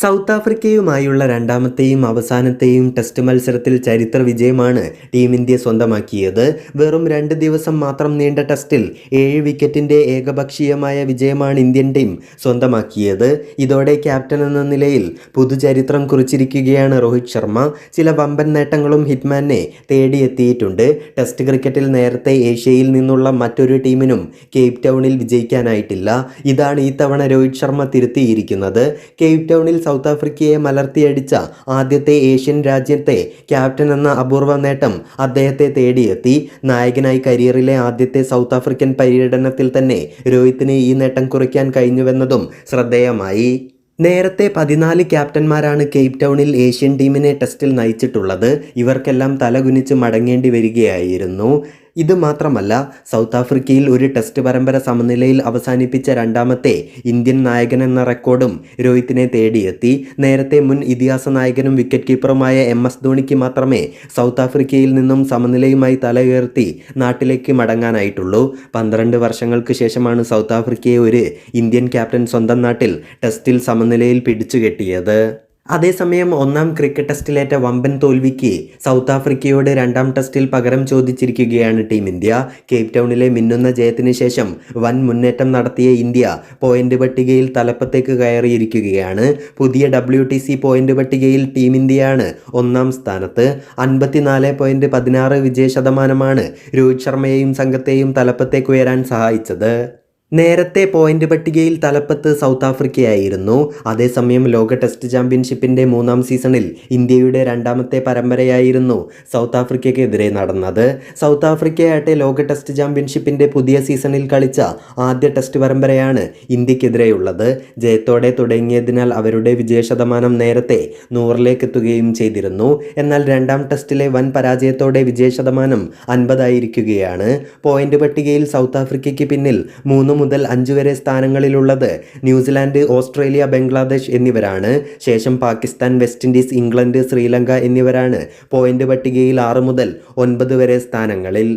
South ആഫ്രിക്കയുമായുള്ള രണ്ടാമത്തെയും അവസാനത്തെയും test മത്സരത്തിൽ ചരിത്ര വിജയമാണ് ടീം ഇന്ത്യ സ്വന്തമാക്കിയത്. വെറും രണ്ട് ദിവസം മാത്രം നീണ്ട ടെസ്റ്റിൽ ഏഴ് വിക്കറ്റിന്റെ ഏകപക്ഷീയമായ വിജയമാണ് ഇന്ത്യൻ ടീം സ്വന്തമാക്കിയത്. ഇതോടെ ക്യാപ്റ്റൻ എന്ന നിലയിൽ പുതുചരിത്രം കുറിച്ചിരിക്കുകയാണ് രോഹിത് ശർമ്മ. ചില വമ്പൻ നേട്ടങ്ങളും ഹിറ്റ്മാനെ തേടിയെത്തിയിട്ടുണ്ട്. ടെസ്റ്റ് ക്രിക്കറ്റിൽ നേരത്തെ ഏഷ്യയിൽ നിന്നുള്ള മറ്റൊരു ടീമിനും കേപ്പ് ടൗണിൽ വിജയിക്കാനായിട്ടില്ല. ഇതാണ് ഈ തവണ രോഹിത് ശർമ്മ തിരുത്തിയിരിക്കുന്നത്. കേപ്പ് ടൗണിൽ സൗത്ത് ആഫ്രിക്കയെ മലർത്തിയടിച്ച ആദ്യത്തെ ഏഷ്യൻ രാജ്യത്തെ ക്യാപ്റ്റൻ എന്ന അപൂർവ നേട്ടം അദ്ദേഹത്തെ തേടിയെത്തി. നായകനായി കരിയറിലെ ആദ്യത്തെ സൗത്ത് ആഫ്രിക്കൻ പര്യടനത്തിൽ തന്നെ രോഹിത്തിന് ഈ നേട്ടം കുറിക്കാൻ കഴിഞ്ഞുവെന്നതും ശ്രദ്ധേയമായി. നേരത്തെ പതിനാല് ക്യാപ്റ്റന്മാരാണ് കേപ്പ് ടൗണിൽ ഏഷ്യൻ ടീമിനെ ടെസ്റ്റിൽ നയിച്ചിട്ടുള്ളത്. ഇവർക്കെല്ലാം തലകുനിച്ച് മടങ്ങേണ്ടി വരികയായിരുന്നു. ഇത് മാത്രമല്ല സൗത്ത് ആഫ്രിക്കയിൽ ഒരു ടെസ്റ്റ് പരമ്പര സമനിലയിൽ അവസാനിപ്പിച്ച രണ്ടാമത്തെ ഇന്ത്യൻ നായകൻ എന്ന റെക്കോർഡും രോഹിത്തിനെ തേടിയെത്തി. നേരത്തെ മുൻ ഇതിഹാസ നായകനും വിക്കറ്റ് കീപ്പറുമായ എം എസ് ധോണിക്ക് മാത്രമേ സൗത്ത് ആഫ്രിക്കയിൽ നിന്നും സമനിലയുമായി തല ഉയർത്തി നാട്ടിലേക്ക് മടങ്ങാനായിട്ടുള്ളൂ. പന്ത്രണ്ട് വർഷങ്ങൾക്ക് ശേഷമാണ് സൗത്ത് ആഫ്രിക്കയെ ഒരു ഇന്ത്യൻ ക്യാപ്റ്റൻ സ്വന്തം നാട്ടിൽ ടെസ്റ്റിൽ സമനിലയിൽ പിടിച്ചുകെട്ടിയത്. അതേസമയം ഒന്നാം ക്രിക്കറ്റ് ടെസ്റ്റിലേറ്റ വമ്പൻ തോൽവിക്ക് സൗത്ത് ആഫ്രിക്കയോട് രണ്ടാം ടെസ്റ്റിൽ പകരം ചോദിച്ചിരിക്കുകയാണ് ടീം ഇന്ത്യ. കേപ് ടൗണിലെ മിന്നുന്ന ജയത്തിന് ശേഷം വൻ മുന്നേറ്റം നടത്തിയ ഇന്ത്യ പോയിന്റ് പട്ടികയിൽ തലപ്പത്തേക്ക് കയറിയിരിക്കുകയാണ്. പുതിയ ഡബ്ല്യു ടി സി പോയിന്റ് പട്ടികയിൽ ടീം ഇന്ത്യയാണ് ഒന്നാം സ്ഥാനത്ത്. അൻപത്തിനാല് പോയിന്റ് പതിനാറ് വിജയ ശതമാനമാണ് രോഹിത് ശർമ്മയെയും സംഘത്തെയും തലപ്പത്തേക്ക് ഉയരാൻ സഹായിച്ചത്. നേരത്തെ പോയിന്റ് പട്ടികയിൽ തലപ്പത്ത് സൗത്ത് ആഫ്രിക്കയായിരുന്നു. അതേസമയം ലോക ടെസ്റ്റ് ചാമ്പ്യൻഷിപ്പിന്റെ മൂന്നാം സീസണിൽ ഇന്ത്യയുടെ രണ്ടാമത്തെ പരമ്പരയായിരുന്നു സൗത്ത് ആഫ്രിക്കയ്ക്കെതിരെ നടന്നത്. സൗത്ത് ആഫ്രിക്കയാട്ടെ ലോക ടെസ്റ്റ് ചാമ്പ്യൻഷിപ്പിന്റെ പുതിയ സീസണിൽ കളിച്ച ആദ്യ ടെസ്റ്റ് പരമ്പരയാണ് ഇന്ത്യക്കെതിരെയുള്ളത്. ജയത്തോടെ തുടങ്ങിയതിനാൽ അവരുടെ വിജയശതമാനം നേരത്തെ നൂറിലേക്ക് എത്തുകയും ചെയ്തിരുന്നു. എന്നാൽ രണ്ടാം ടെസ്റ്റിലെ വൻ പരാജയത്തോടെ വിജയശതമാനം അൻപതായിരിക്കുകയാണ്. പോയിന്റ് പട്ടികയിൽ സൗത്ത് ആഫ്രിക്കയ്ക്ക് പിന്നിൽ മൂന്ന് മുതൽ അഞ്ച് വരെ സ്ഥാനങ്ങളിലുള്ളത് ന്യൂസിലാൻഡ് ഓസ്ട്രേലിയ ബംഗ്ലാദേശ് എന്നിവരാണ്. ശേഷം Pakistan West Indies England Sri Lanka എന്നിവരാണ് പോയിന്റ് പട്ടികയിൽ ആറ് മുതൽ ഒൻപത് വരെ സ്ഥാനങ്ങളിൽ.